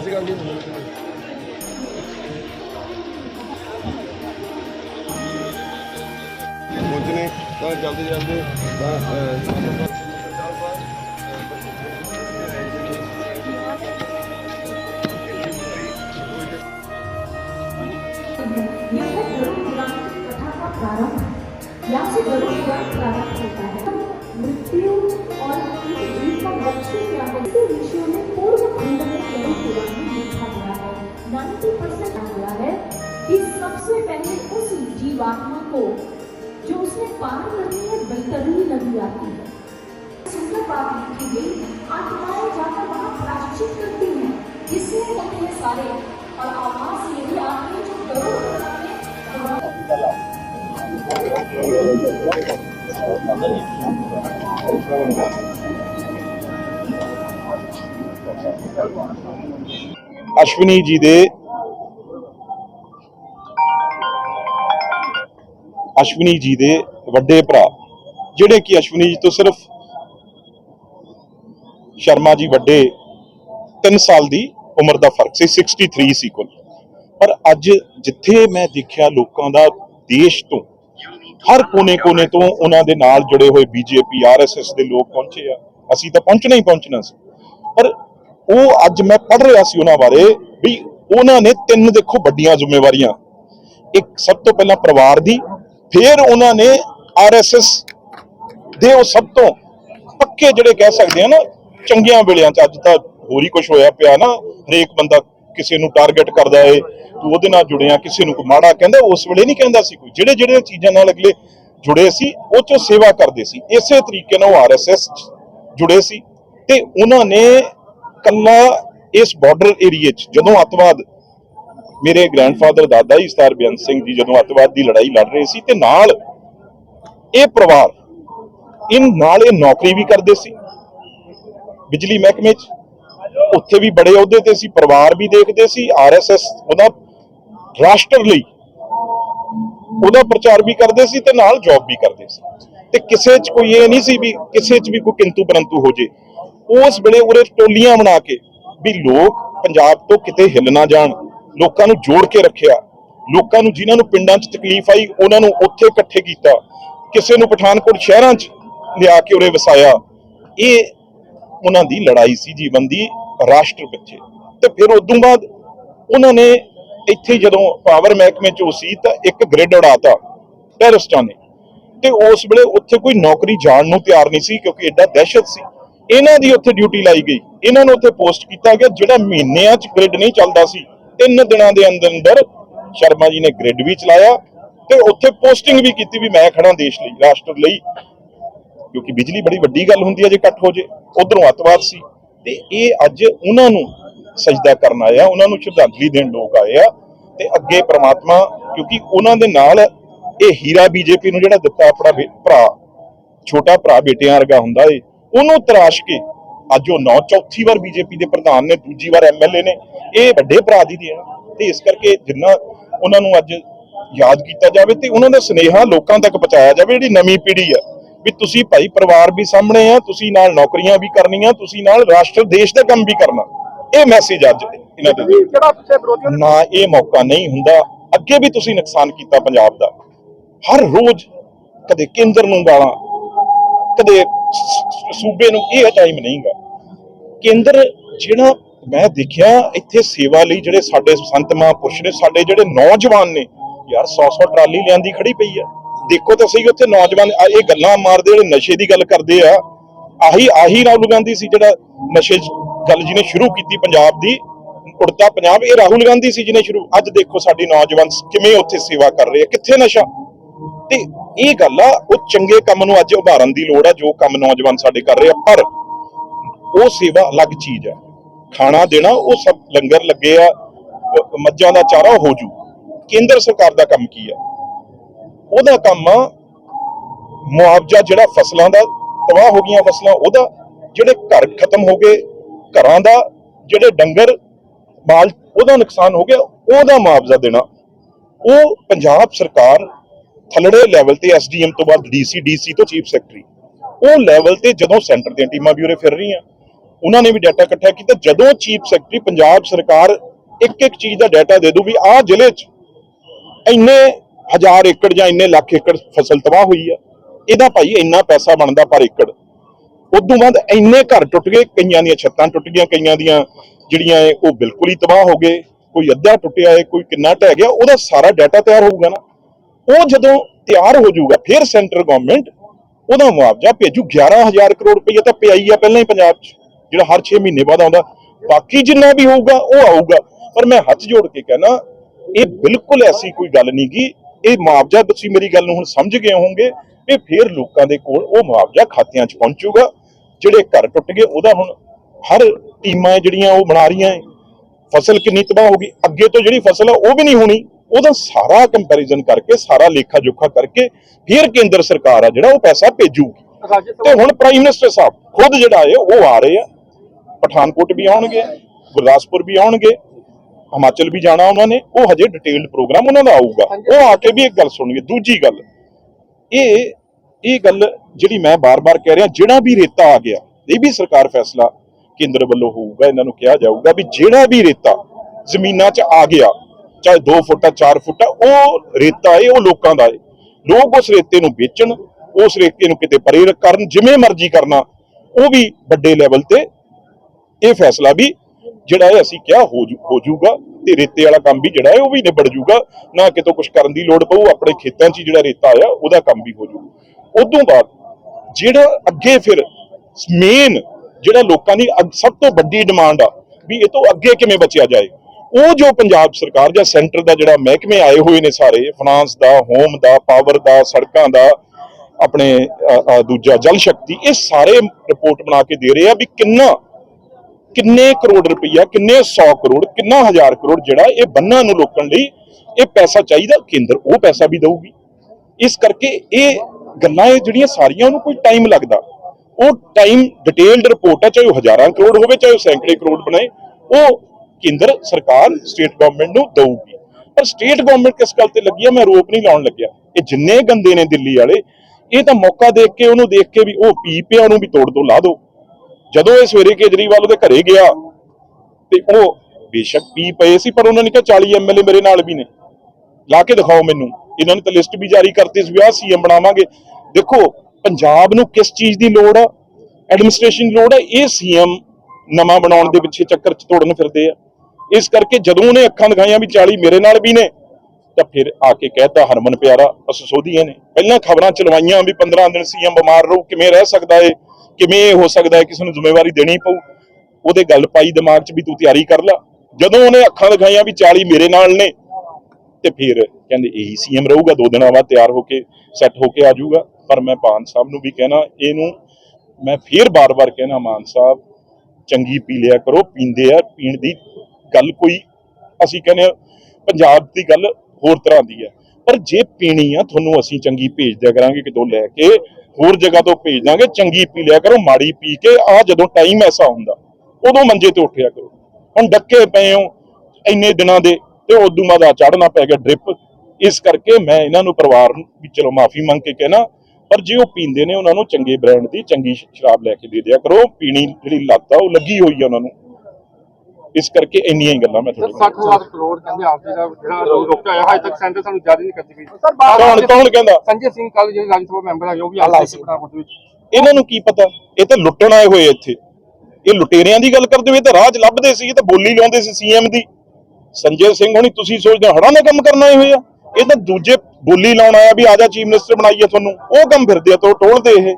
ਸਤਿ ਸ਼੍ਰੀ ਅਕਾਲ ਜੀ ਪਹੁੰਚਨੇ ਤਾਂ ਜਲਦੀ ਜਲਦੀ ਤਾਂ ਅਹ, यह है गरुड़ पुराण की कथा का प्रारंभ यहाँ से गरुड़ पुराण प्रारंभ होता है मृत्यु और जीवात्मा को, जो उसने पार करनी है बैतरणी नदी आती है। सुंदर बात लिखी गई, आत्माएँ जाकर वहाँ प्रायश्चित करती हैं। जिससे होते हैं सारे और आवाज़ यही है जो पुराण में भगवान ਅਸ਼ਵਨੀ ਜੀ ਦੇ ਵੱਡੇ ਭਰਾ, ਜਿਹੜੇ ਕਿ ਅਸ਼ਵਨੀ ਜੀ ਤੋਂ ਸਿਰਫ ਸ਼ਰਮਾ ਜੀ ਵੱਡੇ 3 ਸਾਲ ਦੀ ਉਮਰ ਦਾ ਫ਼ਰਕ ਸੀ 63 ਸੀ ਕੁੱਲ। ਪਰ ਅੱਜ ਜਿੱਥੇ ਮੈਂ ਦੇਖਿਆ ਲੋਕਾਂ ਦਾ ਦੇਸ਼ ਤੋਂ, ਹਰ ਕੋਨੇ-ਕੋਨੇ ਤੋਂ ਉਹਨਾਂ ਦੇ ਨਾਲ ਜੁੜੇ ਹੋਏ ਬੀਜੇਪੀ ਆਰਐਸਐਸ ਦੇ ਲੋਕ ਪਹੁੰਚੇ ਆ, ਅਸੀਂ ਤਾਂ ਪਹੁੰਚਣਾ ਹੀ ਪਹੁੰਚਣਾ ਸੀ। ਪਰ ਉਹ ਅੱਜ ਮੈਂ ਪੜ੍ਹ ਰਿਹਾ ਸੀ ਉਹਨਾਂ ਬਾਰੇ ਵੀ ਉਹਨਾਂ ਨੇ ਤਿੰਨ ਦੇਖੋ ਵੱਡੀਆਂ ਜ਼ਿੰਮੇਵਾਰੀਆਂ। ਇੱਕ ਸਭ ਤੋਂ ਪਹਿਲਾਂ ਪਰਿਵਾਰ ਦੀ ਫਿਰ ਉਹਨਾਂ ਨੇ ਆਰਐਸਐਸ ਦੇ ਉਹ ਸਭ ਤੋਂ ਪੱਕੇ ਜਿਹੜੇ ਕਹਿ ਸਕਦੇ ਆ ਨਾ, ਚੰਗੀਆਂ ਵੇਲਿਆਂ ਚ ਅੱਜ ਤਾਂ ਹੋਰ ਹੀ ਕੁਝ ਹੋਇਆ ਪਿਆ ਨਾ, ਹਰੇਕ ਬੰਦਾ ਕਿਸੇ ਨੂੰ ਟਾਰਗੇਟ ਕਰਦਾ ਏ, ਤੂੰ ਉਹਦੇ ਨਾਲ ਜੁੜਿਆ ਕਿਸੇ ਨੂੰ ਕੋਈ ਮਾੜਾ ਕਹਿੰਦਾ, ਉਸ ਵੇਲੇ ਨਹੀਂ ਕਹਿੰਦਾ ਸੀ ਕੋਈ। ਜਿਹੜੇ ਜਿਹੜੇ ਚੀਜ਼ਾਂ ਨਾਲ ਅਗਲੇ ਜੁੜੇ ਸੀ, ਉਹ ਚੋਂ ਸੇਵਾ ਕਰਦੇ ਸੀ। ਇਸੇ ਤਰੀਕੇ ਨਾਲ ਉਹ ਆਰਐਸਐਸ ਜੁੜੇ ਸੀ ਤੇ ਉਹਨਾਂ ਨੇ ਕੱਲਾ ਇਸ ਬਾਰਡਰ ਏਰੀਏ 'ਚ, ਜਦੋਂ ਅੱਤਵਾਦ ਮੇਰੇ ਗ੍ਰੈਂਡਫਾਦਰ ਦਾਦਾ ਜੀ ਸਤਾਰ ਬੇਅੰਤ ਸਿੰਘ ਜੀ ਜਦੋਂ ਅੱਤਵਾਦ ਦੀ ਲੜਾਈ ਲੜ ਰਹੇ ਸੀ ਤੇ ਨਾਲ ਇਹ ਪਰਿਵਾਰ ਇਨ ਨਾਲ ਇਹ ਨੌਕਰੀ ਵੀ ਕਰਦੇ ਸੀ, ਬਿਜਲੀ ਮਹਿਕਮੇ 'ਚ। ਉੱਥੇ ਵੀ ਬੜੇ ਅਹੁਦੇ ਤੇ ਸੀ, ਪਰਿਵਾਰ ਵੀ ਦੇਖਦੇ ਸੀ ਆਰਐਸਐਸ ਉਹਦਾ ਰਾਸ਼ਟਰ ਲਈ ਉਹਦਾ ਪ੍ਰਚਾਰ ਵੀ ਕਰਦੇ ਸੀ ਤੇ ਨਾਲ ਜੌਬ ਵੀ ਕਰਦੇ ਸੀ। ਤੇ ਕਿਸੇ 'ਚ ਕੋਈ ਇਹ ਨਹੀਂ ਸੀ ਵੀ ਕਿਸੇ 'ਚ ਵੀ ਕੋਈ ਕਿੰਤੂ ਪਰੰਤੂ ਹੋ ਜੇ। ਉਸ ਵੇਲੇ ਉਰੇ ਟੋਲੀਆਂ ਬਣਾ ਕੇ ਵੀ ਲੋਕ ਪੰਜਾਬ ਤੋਂ ਕਿਤੇ ਹਿੱਲ ਨਾ ਜਾਣ। ਲੋਕਾਂ ਨੂੰ ਜੋੜ ਕੇ ਰੱਖਿਆ, ਲੋਕਾਂ ਨੂੰ ਜਿਨ੍ਹਾਂ ਨੂੰ ਪਿੰਡਾਂ 'ਚ ਤਕਲੀਫ ਆਈ, ਉਹਨਾਂ ਨੂੰ ਉੱਥੇ ਇਕੱਠੇ ਕੀਤਾ, ਕਿਸੇ ਨੂੰ ਪਠਾਨਕੋਟ ਸ਼ਹਿਰਾਂ 'ਚ ਲਿਆ ਕੇ ਉਰੇ ਵਸਾਇਆ। ਇਹ ਉਹਨਾਂ ਦੀ ਲੜਾਈ ਸੀ ਜੀਵਨ ਦੀ, ਰਾਸ਼ਟਰ ਪਿੱਛੇ। ਤੇ ਫਿਰ ਉਦੋਂ ਬਾਅਦ ਉਹਨਾਂ ਨੇ ਇੱਥੇ ਜਦੋਂ ਪਾਵਰ ਮਹਿਕਮੇ 'ਚ ਉਹ ਸੀ ਤਾਂ ਇੱਕ ਗ੍ਰਿਡ ਉਡਾਤਾ, ਟੈਰਰਿਸਟਾਂ ਨੇ। ਤੇ ਉਸ ਵੇਲੇ ਉੱਥੇ ਕੋਈ ਨੌਕਰੀ ਜਾਣ ਨੂੰ ਤਿਆਰ ਨਹੀਂ ਸੀ ਕਿਉਂਕਿ ਐਡਾ ਦਹਿਸ਼ਤ ਸੀ। ਇਹਨਾਂ ਦੀ ਉੱਥੇ ਡਿਊਟੀ ਲਾਈ ਗਈ। ਇਹਨਾਂ ਨੂੰ ਉੱਥੇ ਪੋਸਟ ਕੀਤਾ ਗਿਆ ਜਿਹੜਾ ਮਹੀਨਿਆਂ 'ਚ ਗ੍ਰਿਡ ਨਹੀਂ ਚੱਲਦਾ ਸੀ। ਤਿੰਨ ਦਿਨਾਂ ਦੇ ਅੰਦਰ ਅੰਦਰ ਸ਼ਰਮਾ ਜੀ ਨੇ ਗ੍ਰਿਡ ਵੀ ਚਲਾਇਆ ਤੇ ਉੱਥੇ ਪੋਸਟਿੰਗ ਵੀ ਕੀਤੀ ਵੀ ਮੈਂ ਖੜਾ ਦੇਸ਼ ਲਈ, ਰਾਸ਼ਟਰ ਲਈ। ਕਿਉਂਕਿ ਬਿਜਲੀ ਬੜੀ ਵੱਡੀ ਗੱਲ ਹੁੰਦੀ ਹੈ ਜੇ ਕੱਟ ਹੋ ਜੇ, ਉਧਰੋਂ ਅੱਤਵਾਦ ਸੀ। ਤੇ ਇਹ ਅੱਜ ਉਹਨਾਂ ਨੂੰ ਸਜਦਾ ਕਰਨ ਆਇਆ ਉਹਨਾਂ ਨੂੰ ਸ਼ਰਧਾਂਜਲੀ ਦੇਣ ਲੋਕ ਆਏ ਆ। ਤੇ ਅੱਗੇ ਪ੍ਰਮਾਤਮਾ, ਕਿਉਂਕਿ ਉਹਨਾਂ ਦੇ ਨਾਲ ਇਹ ਹੀਰਾ ਬੀਜੇਪੀ ਨੂੰ ਜਿਹੜਾ ਦਿੱਤਾ ਆਪਣਾ ਭਰਾ, ਛੋਟਾ ਭਰਾ ਬੇਟਿਆਂ ਵਰਗਾ ਹੁੰਦਾ ਏ, ਉਹਨੂੰ ਤਰਾਸ਼ ਕੇ ਅੱਜ ਉਹ ਨੌ ਚੌਥੀ ਵਾਰ ਬੀਜੇਪੀ ਦੇ ਪ੍ਰਧਾਨ ਨੇ, ਦੂਜੀ ਵਾਰ ਐਮਐਲਏ ਨੇ, ਇਹ ਵੱਡੇ ਭਰਾ ਦੀ ਦੇਣ। ਤੇ ਇਸ ਕਰਕੇ ਜਿੰਨਾ ਉਹਨਾਂ ਨੂੰ ਅੱਜ ਯਾਦ ਕੀਤਾ ਜਾਵੇ ਤੇ ਉਹਨਾਂ ਦਾ ਸਨੇਹਾ ਲੋਕਾਂ ਤੱਕ ਪਹੁੰਚਾਇਆ ਜਾਵੇ, ਜਿਹੜੀ ਨਵੀਂ ਪੀੜ੍ਹੀ ਆ, ਵੀ ਤੁਸੀਂ ਭਾਈ ਪਰਿਵਾਰ ਵੀ ਸਾਹਮਣੇ ਆ, ਤੁਸੀਂ ਨਾਲ ਨੌਕਰੀਆਂ ਵੀ ਕਰਨੀਆਂ, ਤੁਸੀਂ ਨਾਲ ਰਾਸ਼ਟਰ, ਦੇਸ਼ ਦਾ ਕੰਮ ਵੀ ਕਰਨਾ। ਇਹ ਮੈਸੇਜ ਅੱਜ ਇਹਨਾਂ ਦੇ। ਜਿਹੜਾ ਪਿੱਛੇ ਵਿਰੋਧੀਆਂ ਨਾ ਇਹ ਮੌਕਾ ਨਹੀਂ ਹੁੰਦਾ, ਅੱਗੇ ਵੀ ਤੁਸੀਂ ਨੁਕਸਾਨ ਕੀਤਾ ਪੰਜਾਬ ਦਾ। ਹਰ ਰੋਜ਼ ਕਦੇ ਕੇਂਦਰ ਨੂੰ ਗਾਲਾਂ, ਕਦੇ ਸੂਬੇ ਨੂੰ, ਇਹ ਟਾਈਮ ਨਹੀਂਗਾ। ਕੇਂਦਰ ਜਿਹੜਾ ਮੈਂ ਦੇਖਿਆ, ਇੱਥੇ ਸੇਵਾ ਲਈ ਜਿਹੜੇ ਸਾਡੇ ਸੰਤ ਮਹਾਂਪੁਰਸ਼ ਨੇ, ਸਾਡੇ ਜਿਹੜੇ ਨੌਜਵਾਨ ਨੇ, ਯਾਰ 100 100 ਟਰਾਲੀ ਲਿਆਂਦੀ ਖੜੀ ਪਈ ਆ। ਦੇਖੋ ਤਾਂ ਸਹੀ ਉੱਥੇ ਨੌਜਵਾਨ ਇਹ ਗੱਲਾਂ ਮਾਰਦੇ, ਜਿਹੜੇ ਨਸ਼ੇ ਦੀ ਗੱਲ ਕਰਦੇ ਆ, ਆਹੀ ਆਹੀ ਰਾਹੁਲ ਗਾਂਧੀ ਸੀ ਜਿਹੜਾ ਨਸ਼ੇ ਗੱਲ ਜਿਹਨੇ ਸ਼ੁਰੂ ਕੀਤੀ ਪੰਜਾਬ ਦੀ, ਉੜਤਾ ਪੰਜਾਬ, ਇਹ ਰਾਹੁਲ ਗਾਂਧੀ ਸੀ ਜਿਹਨੇ ਸ਼ੁਰੂ, ਅੱਜ ਦੇਖੋ ਸਾਡੀ ਨੌਜਵਾਨ ਕਿਵੇਂ ਉੱਥੇ ਸੇਵਾ ਕਰ ਰਹੇ ਆ, ਕਿੱਥੇ ਨਸ਼ਾ? ਤੇ ਇਹ ਗੱਲ ਆ, ਉਹ ਚੰਗੇ ਕੰਮ ਨੂੰ ਅੱਜ ਉਭਾਰਨ ਦੀ ਲੋੜ ਆ, ਜੋ ਕੰਮ ਨੌਜਵਾਨ ਸਾਡੇ ਕਰ ਰਹੇ ਆ, ਪਰ ਉਹ ਸੇਵਾ ਅਲੱਗ ਚੀਜ਼ ਹੈ। ਖਾਣਾ ਦੇਣਾ, ਉਹ ਸਭ ਲੰਗਰ ਲੱਗੇ ਆ ਮੱਝਾਂ ਦਾ ਚਾਰਾ ਹੋ ਜੂ। ਕੇਂਦਰ ਸਰਕਾਰ ਦਾ ਕੰਮ ਕੀ ਆ ਉਹਦਾ ਕੰਮ ਆ ਮੁਆਵਜ਼ਾ ਜਿਹੜਾ ਫਸਲਾਂ ਦਾ, ਤਬਾਹ ਹੋ ਗਈਆਂ ਫਸਲਾਂ, ਉਹਦਾ ਜਿਹੜੇ ਘਰ ਖਤਮ ਹੋ ਗਏ, ਘਰਾਂ ਦਾ, ਜਿਹੜੇ ਡੰਗਰ, ਮਾਲ, ਉਹਦਾ ਨੁਕਸਾਨ ਹੋ ਗਿਆ, ਉਹਦਾ ਮੁਆਵਜ਼ਾ ਦੇਣਾ। ਉਹ ਪੰਜਾਬ ਸਰਕਾਰ ਥੱਲੜੇ ਲੈਵਲ ਤੇ ਐਸਡੀਐਮ ਤੋਂ ਬਾਅਦ ਡੀਸੀ ਡੀਸੀ ਤੋਂ ਚੀਫ ਸੈਕਟਰੀ। ਉਹ ਲੈਵਲ ਤੇ ਜਦੋਂ ਸੈਂਟਰ ਦੀਆਂ ਟੀਮਾਂ ਵੀ ਉਰੇ ਫਿਰ ਰਹੀਆਂ ਉਹਨਾਂ ਨੇ ਵੀ ਡਾਟਾ ਇਕੱਠਾ ਕੀਤਾ। ਜਦੋਂ ਚੀਫ ਸੈਕਟਰੀ ਪੰਜਾਬ ਸਰਕਾਰ ਇੱਕ ਇੱਕ ਚੀਜ਼ ਦਾ ਡਾਟਾ ਦੇ ਦੂ ਵੀ ਆਹ ਜ਼ਿਲ੍ਹੇ 'ਚ ਇੰਨੇ ਹਜ਼ਾਰ ਏਕੜ ਜਾਂ ਇੰਨੇ ਲੱਖ ਏਕੜ ਫਸਲ ਤਬਾਹ ਹੋਈ ਆ। ਇਹਦਾ ਭਾਈ ਇੰਨਾ ਪੈਸਾ ਬਣਦਾ ਪਰ ਏਕੜ। ਉਦੋਂ ਬਾਅਦ ਇੰਨੇ ਘਰ ਟੁੱਟ ਗਏ, ਕਈਆਂ ਦੀਆਂ ਛੱਤਾਂ ਟੁੱਟ ਗਈਆਂ, ਕਈਆਂ ਦੀਆਂ ਜਿਹੜੀਆਂ ਇਹ, ਉਹ ਬਿਲਕੁਲ ਹੀ ਤਬਾਹ ਹੋ ਗਏ। ਕੋਈ ਅੱਧਾ ਟੁੱਟਿਆ ਹੈ, ਕੋਈ ਕਿੰਨਾ ਢਹਿ ਗਿਆ, ਉਹਦਾ ਸਾਰਾ ਡਾਟਾ ਤਿਆਰ ਹੋਊਗਾ ਨਾ। ਉਹ ਜਦੋਂ ਤਿਆਰ ਹੋ ਜਾਊਗਾ, ਫਿਰ ਸੈਂਟਰ ਗਵਰਨਮੈਂਟ ਉਹਦਾ ਮੁਆਵਜ਼ਾ ਭੇਜੂ। 11000 ਕਰੋੜ ਰੁਪਏ ਤਾਂ ਪਿਆਈ ਹੀ ਆ ਪਹਿਲਾਂ ਹੀ ਪੰਜਾਬ 'ਚ। ਜਿਹੜਾ ਹਰ 6 ਮਹੀਨੇ ਬਾਅਦ ਆਉਂਦਾ ਬਾਕੀ ਜਿੰਨਾ ਵੀ ਹੋਊਗਾ ਉਹ ਆਊਗਾ। ਪਰ ਮੈਂ ਹੱਥ ਜੋੜ ਕੇ ਕਹਿਣਾ ਇਹ ਬਿਲਕੁਲ ਐਸੀ ਕੋਈ ਗੱਲ ਨਹੀਂ ਗੀ। ਇਹ ਮੁਆਵਜ਼ਾ ਤੁਸੀਂ ਮੇਰੀ ਗੱਲ ਨੂੰ ਹੁਣ ਸਮਝ ਗਏ ਹੋਵੋਗੇ ਇਹ ਫਿਰ ਲੋਕਾਂ ਦੇ ਕੋਲ ਉਹ ਮੁਆਵਜ਼ਾ ਖਾਤਿਆਂ 'ਚ ਪਹੁੰਚੂਗਾ ਜਿਹੜੇ ਘਰ ਟੁੱਟ ਗਏ ਉਹਦਾ ਹੁਣ ਹਰ ਟੀਮਾਂ ਜਿਹੜੀਆਂ ਉਹ ਬਣਾ ਰਹੀਆਂ ਫਸਲ ਕਿੰਨੀ ਤਬਾਹ ਹੋ ਗਈ ਅੱਗੇ ਤੋਂ ਜਿਹੜੀ ਫਸਲ ਹੈ ਉਹ ਵੀ ਨਹੀਂ ਹੋਣੀ। ਉਹਦਾ ਸਾਰਾ ਕੰਪੈਰੀਜ਼ਨ ਕਰਕੇ ਸਾਰਾ ਲੇਖਾ ਜੋਖਾ ਕਰਕੇ ਫਿਰ ਕੇਂਦਰ ਸਰਕਾਰ ਆ ਜਿਹੜਾ ਉਹ ਪੈਸਾ ਭੇਜੂਗੀ। ਤੇ ਹੁਣ ਪ੍ਰਾਈਮ ਮਿਨਿਸਟਰ ਸਾਹਿਬ ਖੁਦ ਜਿਹੜਾ ਹੈ ਉਹ ਆ ਰਹੇ ਆ। ਪਠਾਨਕੋਟ ਵੀ ਆਉਣਗੇ ਗੁਰਦਾਸਪੁਰ ਵੀ ਆਉਣਗੇ ਹਿਮਾਚਲ ਵੀ ਜਾਣਾ ਉਹਨਾਂ ਨੇ ਉਹ ਹਜੇ ਡਿਟੇਲਡ ਪ੍ਰੋਗਰਾਮ ਉਹਨਾਂ ਦਾ ਆਊਗਾ। ਉਹ ਆ ਕੇ ਵੀ ਇੱਕ ਗੱਲ ਸੁਣਗੇ ਦੂਜੀ ਗੱਲ ਇਹ ਇਹ ਗੱਲ ਜਿਹੜੀ ਮੈਂ ਬਾਰ-ਬਾਰ ਕਹਿ ਰਿਹਾ ਜਿਹੜਾ ਵੀ ਰੇਤਾ ਆ ਗਿਆ ਇਹ ਵੀ ਸਰਕਾਰ ਫੈਸਲਾ ਕੇਂਦਰ ਵੱਲੋਂ ਹੋਊਗਾ ਇਹਨਾਂ ਨੂੰ ਕਿਹਾ ਜਾਊਗਾ ਵੀ ਜਿਹੜਾ ਵੀ ਰੇਤਾ ਜ਼ਮੀਨਾਂ 'ਚ ਆ ਗਿਆ ਚਾਹੇ 2 ਫੁੱਟ ਆ 4 ਫੁੱਟ ਆ ਉਹ ਰੇਤਾ ਹੈ ਉਹ ਲੋਕਾਂ ਦਾ ਹੈ ਲੋਕ ਉਸ ਰੇਤੇ ਨੂੰ ਵੇਚਣ ਉਸ ਰੇਤੇ ਨੂੰ ਕਿਤੇ ਪਰੇ ਕਰਨ ਜਿਵੇਂ ਮਰਜ਼ੀ ਕਰਨਾ ਉਹ ਵੀ ਵੱਡੇ ਲੈਵਲ ਤੇ ਇਹ ਫੈਸਲਾ ਵੀ ਜਿਹੜਾ ਹੈ ਅਸੀਂ ਕਿਹਾ ਹੋ ਹੋ ਜਾਊਗਾ ਤੇ ਰੇਤੇ ਵਾਲਾ ਕੰਮ ਵੀ ਜਿਹੜਾ ਹੈ ਉਹ ਵੀ ਨਿਬੜ ਜਾਊਗਾ। ਨਾ ਕਿਤੋਂ ਕੁਝ ਕਰਨ ਦੀ ਲੋੜ ਪਊ, ਆਪਣੇ ਖੇਤਾਂ 'ਚ ਹੀ ਜਿਹੜਾ ਰੇਤਾ ਆਇਆ, ਉਹਦਾ ਕੰਮ ਵੀ ਹੋ ਜਾਊਗਾ ਉਦੋਂ ਬਾਅਦ ਜਿਹੜਾ ਅੱਗੇ ਫਿਰ ਮੇਨ ਜਿਹੜਾ ਲੋਕਾਂ ਦੀ ਸਭ ਤੋਂ ਵੱਡੀ ਡਿਮਾਂਡ ਆ ਵੀ ਇਹ ਤੋਂ ਅੱਗੇ ਕਿਵੇਂ ਬਚਿਆ ਜਾਏ। ਉਹ ਜੋ ਪੰਜਾਬ ਸਰਕਾਰ ਜਾਂ ਸੈਂਟਰ ਦਾ ਜਿਹੜਾ ਮਹਿਕਮੇ ਆਏ ਹੋਏ ਨੇ ਸਾਰੇ ਫਾਈਨਾਂਸ ਦਾ ਹੋਮ ਦਾ ਪਾਵਰ ਦਾ, ਸੜਕਾਂ ਦਾ, ਆਪਣੇ ਦੂਜਾ ਜਲ ਸ਼ਕਤੀ, ਇਹ ਸਾਰੇ ਰਿਪੋਰਟ ਬਣਾ ਕੇ ਦੇ ਰਹੇ ਆ ਵੀ ਕਿੰਨਾ ਕਿੰਨੇ ਕਰੋੜ ਰੁਪਈਆ, ਕਿੰਨੇ 100 ਕਰੋੜ, ਕਿੰਨਾ ਹਜ਼ਾਰ ਕਰੋੜ ਜਿਹੜਾ ਇਹ ਬੰਨਾਂ ਨੂੰ ਰੋਕਣ ਲਈ ਇਹ ਪੈਸਾ ਚਾਹੀਦਾ, ਕੇਂਦਰ ਉਹ ਪੈਸਾ ਵੀ ਦਊਗੀ। ਇਸ ਕਰਕੇ ਇਹ ਗੱਲਾਂ ਇਹ ਜਿਹੜੀਆਂ ਸਾਰੀਆਂ, ਉਹਨੂੰ ਕੋਈ ਟਾਈਮ ਲੱਗਦਾ। ਉਹ ਟਾਈਮ ਡਿਟੇਲਡ ਰਿਪੋਰਟ ਹੈ ਚਾਹੇ ਉਹ ਹਜ਼ਾਰਾਂ ਕਰੋੜ ਹੋਵੇ, ਚਾਹੇ ਉਹ ਸੈਂਕੜੇ ਕਰੋੜ ਬਣਾਏ, ਉਹ ਕੇਂਦਰ, ਸਰਕਾਰ ਸਟੇਟ ਗਵਰਨਮੈਂਟ ਨੂੰ ਦਊਗੀ। ਪਰ ਸਟੇਟ ਗਵਰਨਮੈਂਟ ਕਿਸ ਗੱਲ ਤੇ ਲੱਗੀ ਆ? ਮੈਂ ਰੋਪ ਨਹੀਂ ਲਾਉਣ ਲੱਗਿਆ। ਇਹ ਜਿੰਨੇ ਗੰਦੇ ਨੇ ਦਿੱਲੀ ਵਾਲੇ, ਇਹ ਤਾਂ ਮੌਕਾ ਦੇਖ ਕੇ, ਉਹਨੂੰ ਦੇਖ ਕੇ ਵੀ ਉਹ ਪੀ ਪਿਆ, ਉਹਨੂੰ ਵੀ ਤੋੜ ਦੋ ਲਾ ਦੋ ਜਦੋਂ ਇਹ ਸਵੇਰੇ ਕੇਜਰੀਵਾਲ ਉਹਦੇ ਘਰੇ ਗਿਆ ਤੇ ਉਹ ਬੇਸ਼ੱਕ ਪੀ ਪਏ ਸੀ, ਪਰ ਉਹਨਾਂ ਨੇ ਕਿਹਾ 40 ਐਮਐਲਏ ਮੇਰੇ ਨਾਲ ਵੀ ਨੇ। ਲਾ ਕੇ ਦਿਖਾਓ ਮੈਨੂੰ। ਇਹਨਾਂ ਨੇ ਤਾਂ ਲਿਸਟ ਵੀ ਜਾਰੀ ਕਰਤੀ ਸੀ ਵੀ ਆਹ ਸੀਐਮ ਬਣਾਵਾਂਗੇ। ਦੇਖੋ, ਪੰਜਾਬ ਨੂੰ ਕਿਸ ਚੀਜ਼ ਦੀ ਲੋੜ ਆ? ਐਡਮਿਨਿਸਟ੍ਰੇਸ਼ਨ ਦੀ ਲੋੜ ਹੈ ਇਹ ਸੀਐਮ ਨਵਾਂ ਬਣਾਉਣ ਦੇ ਪਿੱਛੇ ਚੱਕਰ ਚ ਤੋੜਨ ਫਿਰਦੇ ਆ। ਇਸ ਕਰਕੇ ਜਦੋਂ ਉਹਨੇ ਅੱਖਾਂ ਦਿਖਾਈਆਂ ਵੀ 40 ਮੇਰੇ ਨਾਲ ਵੀ ਨੇ, ਤਾਂ ਫਿਰ ਆ ਕੇ ਕਹਿਤਾ ਹਰਮਨ ਪਿਆਰਾ ਅਸਸੋਧੀਏ ਨੇ। ਪਹਿਲਾਂ ਖਬਰਾਂ ਚਲਵਾਈਆਂ ਵੀ 15 ਦਿਨ ਸੀਐਮ ਬਿਮਾਰ ਰਹੂ, ਕਿਵੇਂ ਰਹਿ ਸਕਦਾ ਏ? ਕਿਵੇਂ ਹੋ ਸਕਦਾ ਹੈ ਕਿਸੇ ਨੂੰ ਜ਼ਿੰਮੇਵਾਰੀ ਦੇਣੀ ਪਊ? ਉਹਦੇ ਗੱਲ ਪਾਈ ਦਿਮਾਗ 'ਚ ਵੀ ਤੂੰ ਤਿਆਰੀ ਕਰ ਲੈ। ਜਦੋਂ ਉਹਨੇ ਅੱਖਾਂ ਦਿਖਾਈਆਂ ਵੀ 40 ਮੇਰੇ ਨਾਲ ਨੇ, ਤੇ ਫਿਰ ਕਹਿੰਦੇ ਇਹੀ ਸੀਐਮ ਰਹੂਗਾ, ਦੋ ਦਿਨਾਂ ਬਾਅਦ ਤਿਆਰ ਹੋ ਕੇ ਸੈੱਟ ਹੋ ਕੇ ਆ ਜਾਊਗਾ। ਪਰ ਮੈਂ ਮਾਨ ਸਾਹਿਬ ਨੂੰ ਵੀ ਕਹਿਣਾ, ਇਹਨੂੰ ਮੈਂ ਫੇਰ ਬਾਰ-ਬਾਰ ਕਹਿਣਾ, ਮਾਨ ਸਾਹਿਬ, ਚੰਗੀ ਪੀ ਲਿਆ ਕਰੋ, ਪੀਂਦੇ ਆ, ਪੀਣ ਦੀ ਗੱਲ ਕੋਈ, ਅਸੀਂ ਕਹਿੰਦੇ ਆ ਪੰਜਾਬ ਦੀ ਗੱਲ ਹੋਰ ਤਰ੍ਹਾਂ ਦੀ ਹੈ। ਪਰ ਜੇ ਪੀਣੀ ਆ, ਤੁਹਾਨੂੰ ਅਸੀਂ ਚੰਗੀ ਭੇਜ ਦਿਆ ਕਰਾਂਗੇ ਕਿਤੋਂ ਲੈ ਕੇ ਹੋਰ ਜਗ੍ਹਾ ਤੋਂ ਭੇਜ ਦਾਂਗੇ, ਚੰਗੀ ਪੀ ਲਿਆ ਕਰੋ, ਮਾੜੀ ਪੀ ਕੇ ਆ ਜਦੋਂ ਟਾਈਮ ਐਸਾ ਹੁੰਦਾ, ਉਦੋਂ ਮੰਜੇ ਤੇ ਉੱਠਿਆ ਕਰੋ। ਹੁਣ ਡੱਕੇ ਪਏ ਹੋ ਇੰਨੇ ਦਿਨਾਂ ਦੇ ਤੇ ਉਦੋਂ ਬਾਅਦ ਆ ਚੜਨਾ ਪੈ ਗਿਆ ਡ੍ਰਿਪ ਇਸ ਕਰਕੇ ਮੈਂ ਇਹਨਾਂ ਨੂੰ ਪਰਿਵਾਰ ਨੂੰ ਵੀ ਚਲੋ ਮਾਫੀ ਮੰਗ ਕੇ ਕਹਿਣਾ, ਪਰ ਜੇ ਉਹ ਪੀਂਦੇ ਨੇ ਉਹਨਾਂ ਨੂੰ ਚੰਗੇ ਬ੍ਰਾਂਡ ਦੀ ਚੰਗੀ ਸ਼ਰਾਬ ਲੈ ਕੇ ਦੇ ਦਿਆ ਕਰੋ, ਪੀਣੀ ਜਿਹੜੀ ਲੱਤ ਆ ਉਹ ਲੱਗੀ ਹੋਈ ਆ ਉਹਨਾਂ ਨੂੰ। ਇਸ ਕਰਕੇ ਇੰਨੀਆਂ ਹੀ ਗੱਲਾਂ ਮੈਂ ਸਰ ਤੁਹਾਡੇ 60 ਹਜ਼ਾਰ ਕਰੋੜ ਕਹਿੰਦੇ ਆਪ ਜੀ ਦਾ ਜਿਹੜਾ ਰੋਕਿਆ ਹੋਇਆ ਹਜੇ ਤੱਕ ਸੈਂਟਰ ਸਾਨੂੰ ਜਾਰੀ ਨਹੀਂ ਕਰਦੀ ਪਈ। ਸਰ ਕੌਣ ਕੌਣ ਕਹਿੰਦਾ? ਸੰਜੇ ਸਿੰਘ ਕੱਲ ਜਿਹੜੇ ਰਾਜ ਸਭਾ ਮੈਂਬਰ ਆ ਉਹ ਵੀ ਆਏ ਸੀ ਪਠਾਨਕੋਟ ਵਿੱਚ ਇਹਨਾਂ ਨੂੰ ਕੀ ਪਤਾ? ਇਹ ਤਾਂ ਲੁੱਟਣ ਆਏ ਹੋਏ ਇੱਥੇ। ਇਹ ਲੁਟੇਰਿਆਂ ਦੀ ਗੱਲ ਕਰਦੇ ਹੋਏ ਤਾਂ ਰਾਜ ਲੱਭਦੇ ਸੀ ਇਹ ਤਾਂ ਬੋਲੀ ਲਾਉਂਦੇ ਸੀ ਸੀਐਮ ਦੀ। ਸੰਜੇ ਸਿੰਘ ਹੁਣੀ ਤੁਸੀਂ ਸੋਚਦੇ ਹੋ ਹੜਾਂ ਦਾ ਕੰਮ ਕਰਨ ਆਏ ਹੋਏ ਆ। ਇਹ ਤਾਂ ਦੂਜੇ ਬੋਲੀ ਲਾਉਣ ਆਇਆ ਵੀ ਆਜਾ ਚੀਫ ਮਿਨਿਸਟਰ ਬਣਾਈਏ ਤੁਹਾਨੂੰ। ਉਹ ਕੰਮ ਫਿਰਦੇ ਆ ਤੋ ਟੋਲਦੇ ਇਹ।